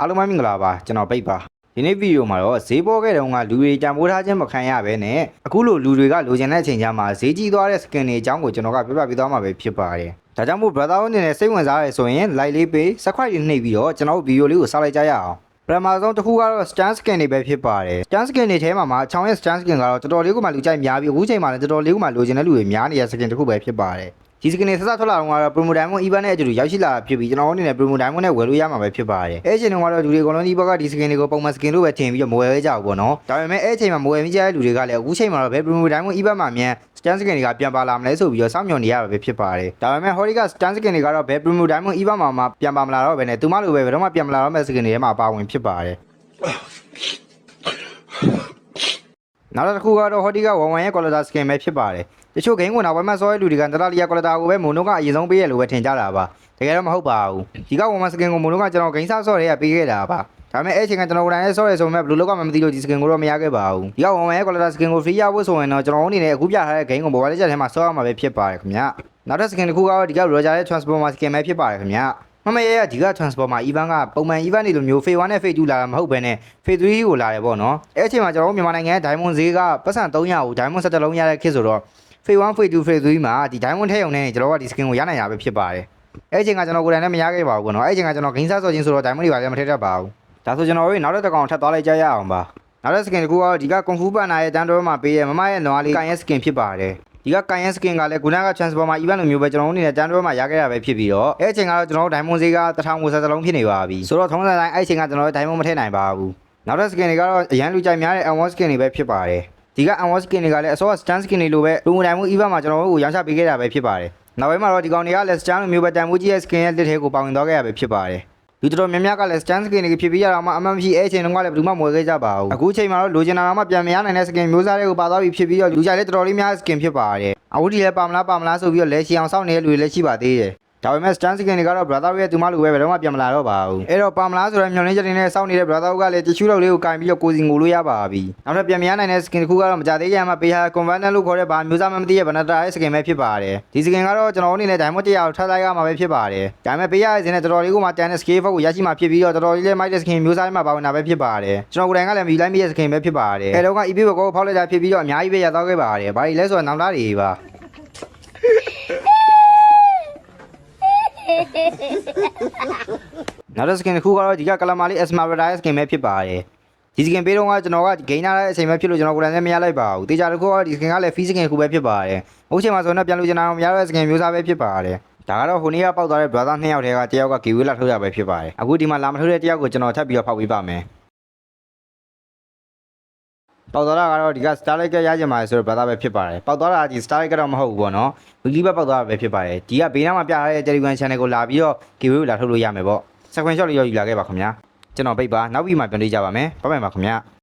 အားလုံးပဲမင်္ဂလာပါကျွန်တော်ပိတ်ပါဒီနေ့ဗီဒီယိုမှာတော့ဈေးပေါ်ခဲ့တုန်းကလူတွေကြံပိုးထားခြင်းမခံရဘဲနဲ့အခုလိုလူတွေကလိုချင်တဲ့အချိန်ကျမှဈေးကြီးသွားတဲ့ skin တွေအကြောင်းကိုကျွန်တော်ကပြပြပေးသွားမှာပဲဖြစ်ပါတယ်ဒါကြောင့်မို့ brother အနေနဲ့စိတ်ဝင်စားရဆိုရင် like လေးပေး subscribe လေးနှိပ်ပြီးတော့ကျွန်တော်ဗီဒီယိုလေးကိုစားလိုက်ကြရအောင်ပထမဆုံးတစ်ခုကတော့ stand skin တွေပဲဖြစ်ပါတယ် stand skin တွေထဲမှာမှာချောင်းရဲ့ stand skin ကတော့တော်တော်လေးကိုမှလူကြိုက်များပြီးအခုချိန်မှာလည်းတော်တော်လေးကိုမှလိုချင်တဲ့လူတွေများနေတဲ့ skin တစ်ခုပဲဖြစ်ပါတယ် ဒီစကနေဆက်ဆက်ထွက်လာတော့ကတော့ promo diamond event နဲ့အတူတူရောက်ရှိလာတာဖြစ်ပြီးကျွန်တော်တို့အနေနဲ့ promo diamond နဲ့ဝယ်လို့ရမှာပဲဖြစ်ပါတယ်အဲ့အချိန်တုန်းကတော့လူတွေအကုန်လုံးဒီဘက်ကဒီစကန်တွေကိုပုံမှန်စကန်လို့ပဲထင်ပြီးတော့မဝယ်ရဲကြဘူးပေါ့နော်ဒါပေမဲ့အဲ့အချိန်မှာမဝယ်မိကြတဲ့လူတွေကလည်းအခုချိန်မှာတော့ဘယ် promo diamond event မှာမြန် stand skin တွေကပြန်ပါလာမလဲဆိုပြီးတော့စောင့်မျှော်နေရတာပဲဖြစ်ပါတယ်ဒါပေမဲ့ Hori က stand skin တွေကတော့ဘယ် promo diamond event မှာမှပြန်ပါမလာတော့ဘဲနဲ့သူမလိုပဲဘယ်တော့မှပြန်မလာတော့မဲ့ skin တွေထဲမှာပါဝင်ဖြစ်ပါတယ် နောက်တစ်ခုကတော့ Hoti က11ရဲ့ quality skin ပဲဖြစ်ပါတယ်တချို့ game ကိုနောက်ပိုင်းမှာစောတဲ့လူတွေကတရလီယာ quality ကိုပဲမုံတို့ကအရင်ဆုံးပေးရလို့ပဲထင်ကြတာပါတကယ်တော့မဟုတ်ပါဘူးဒီက11 skin ကိုမုံတို့ကကျွန်တော် game ဆော့ဆော့တွေကပေးခဲ့တာပါဒါပေမဲ့အဲ့ချိန်ကကျွန်တော်ကိုယ်တိုင်နဲ့ဆော့ရဲဆိုပေမဲ့ဘယ်လိုလုပ်ကမှမသိလို့ဒီ skin ကိုတော့မရခဲ့ပါဘူးဒီက11ရဲ့ quality skin ကို free ရဖို့ဆိုရင်တော့ကျွန်တော်အနေနဲ့အခုပြထားတဲ့ game ကို mobile legend ထဲမှာဆော့ရမှာပဲဖြစ်ပါတယ်ခင်ဗျနောက်ထပ် skin တစ်ခုကတော့ဒီက Roger ရဲ့ transformer skin ပဲဖြစ်ပါတယ်ခင်ဗျ မမရဲ့ဒီက transformer event ကပုံမှန် event တွေလိုမျိုး phase 1နဲ့ phase 2လာတာမဟုတ်ဘဲနဲ့ phase 3ကိုလာတယ်ပေါ့နော်အဲ့အချိန်မှာကျွန်တော်တို့မြန်မာနိုင်ငံရဲ့ diamond ဈေးကပတ်စံ300ကို diamond 17လုံးရတဲ့ခေတ်ဆိုတော့ phase 1 phase 2 phase 3မှာဒီ diamond ထဲုံနဲ့ကျွန်တော်ကဒီ skin ကိုရနိုင်ရပဲဖြစ်ပါတယ်အဲ့အချိန်ကကျွန်တော်ကိုယ်တိုင်နဲ့မရခဲ့ပါဘူးပေါ့နော်အဲ့အချိန်ကကျွန်တော် game ဆော့ခြင်းဆိုတော့ diamond တွေပါလည်းမထည့်တတ်ပါဘူးဒါဆိုကျွန်တော်တို့နောက်တစ်ကောင်ထပ်သွားလိုက်ကြရအောင်ပါနောက်တစ် skin တကူကတော့ဒီက kung fu panda ရဲ့တန်းတော်မှာပေးရဲ့မမရဲ့နွားလေးကန်ရဲ့ skin ဖြစ်ပါတယ် ဒီကကန်ရဲ့ skin ကလည်းခုနက transformer event လိုမျိုးပဲကျွန်တော်တို့အနေနဲ့တန်းတော်မှာရခဲ့တာပဲဖြစ်ပြီးတော့အဲ့အချိန်ကတော့ကျွန်တော်တို့ diamond ဈေးက1000ကိုစလုံးဖြစ်နေပါပြီဆိုတော့ထုံးစံတိုင်းအဲ့အချိန်ကကျွန်တော်တို့ diamond မထည့်နိုင်ပါဘူးနောက်တစ် skin တွေကတော့အရန်လူကြိုက်များတဲ့ unwatch skin တွေပဲဖြစ်ပါတယ်ဒီက unwatch skin တွေကလည်းအစောက stand skin တွေလိုပဲလူတိုင်းမှု event မှာကျွန်တော်တို့ကိုရောင်းချပေးခဲ့တာပဲဖြစ်ပါတယ်နောက်ပိုင်းမှာတော့ဒီကောင်တွေကလည်း stand လိုမျိုးပဲတန်ဖိုးကြီးရဲ့ skin ရဲ့လက်ထဲကိုပါဝင်သွားခဲ့ရပဲဖြစ်ပါတယ် လူတော်တော်များများကလည်း stand skin တွေဖြစ်ပြီးရတော့မှအမှန်မရှိအဲ့အချိန်တုန်းကလည်းဘယ်သူမှမဝယ်ခဲ့ကြပါဘူးအခုချိန်မှာတော့လိုချင်တာမှပြန်မရနိုင်တဲ့ skin မျိုးစားတွေကိုပါသွားပြီးဖြစ်ပြီးတော့လူကြိုက်လည်းတော်တော်လေးများ skin ဖြစ်ပါတယ်အခုဒီလည်းပါမလားပါမလားဆိုပြီးတော့လဲချီအောင်စောင့်နေတဲ့လူတွေလည်းရှိပါသေးတယ် ဒါပေမဲ့ stand skin တွေကတော့ brother ရဲ့သူမလိုပဲဘယ်တော့မှပြန်မလာတော့ပါဘူးအဲ့တော့ပါမလားဆိုတော့မျောလင်းချက်တွေနဲ့စောင့်နေတဲ့ brother ကလည်းတ िश ူးလောက်လေးကိုကင်ပြီးတော့ကိုစီငိုလို့ရပါပြီနောက်ထပ်ပြန်မရနိုင်တဲ့ skin တစ်ခုကတော့မကြသေးကြမှာပေးဟာ converter လို့ခေါ်တဲ့ဘာမျိုးစားမှမသိရဲ့ banana ရဲ့ skin ပဲဖြစ်ပါတယ်ဒီ skin ကတော့ကျွန်တော်အနေနဲ့ diamond 100ကိုထပ်လိုက်ရမှာပဲဖြစ်ပါတယ်ဒါပေမဲ့ပေးရတဲ့ skin နဲ့တော်တော်လေးကိုမှတန်တဲ့ scale ကိုရရှိမှာဖြစ်ပြီးတော့တော်တော်လေးလေးမိုက်တဲ့ skin မျိုးစားမှာပါဝင်တာပဲဖြစ်ပါတယ်ကျွန်တော်ကိုယ်တိုင်ကလည်းမီလိုက်မိတဲ့ skin ပဲဖြစ်ပါတယ်အဲတော့က EP ဘကောဖောက်လိုက်တာဖြစ်ပြီးတော့အများကြီးပဲရတော့ခဲ့ပါတယ်ဘာကြီးလဲဆိုတော့နောက်သားတွေပါ နောက်တစ်စကင်တစ်ခုကတော့ဒီကကလမာလေး Esmeralda ရဲ့စကင်ပဲဖြစ်ပါတယ်ဒီစကင်ပေးတော့ကကျွန်တော်ကဂိမ်းနာတဲ့အချိန်ပဲဖြစ်လို့ကျွန်တော်ကိုယ်တိုင်လည်းမရလိုက်ပါဘူးတေချာတစ်ခုကဒီစကင်ကလည်း free စကင်တစ်ခုပဲဖြစ်ပါတယ်အခုချိန်မှာဆိုတော့ပြန်လို့ကျွန်တော်မရတဲ့စကင်မျိုးစားပဲဖြစ်ပါတယ်ဒါကတော့ဟိုနေ့ကပောက်သွားတဲ့ brother နှစ်ယောက်တည်းကတယောက်က giveaway လာထုတ်ရပဲဖြစ်ပါတယ်အခုဒီမှာလာမထုတ်တဲ့တယောက်ကိုကျွန်တော်ထပ်ပြီးတော့ဖောက်ပေးပါမယ် ပေါက်သွားတာကတော့ဒီက Starlight ကရကြမှာဆိုတော့ brother ပဲဖြစ်ပါတယ်ပေါက်သွားတာဒီ Starlight ကတော့မဟုတ်ဘူးပေါ့နော် weekly ပဲပေါက်သွားတာပဲဖြစ်ပါတယ်ဒီကဘေးနားမှာပြထားတဲ့ Telegram channel ကိုလာပြီးတော့ giveaway လာထုတ်လို့ရမယ်ပေါ့ sequence shot လေးရောယူလာခဲ့ပါခင်ဗျာကျွန်တော်ပိတ်ပါနောက်ပြီးမှပြန်တွေ့ကြပါမယ်ဘိုင်ဘိုင်ပါခင်ဗျာ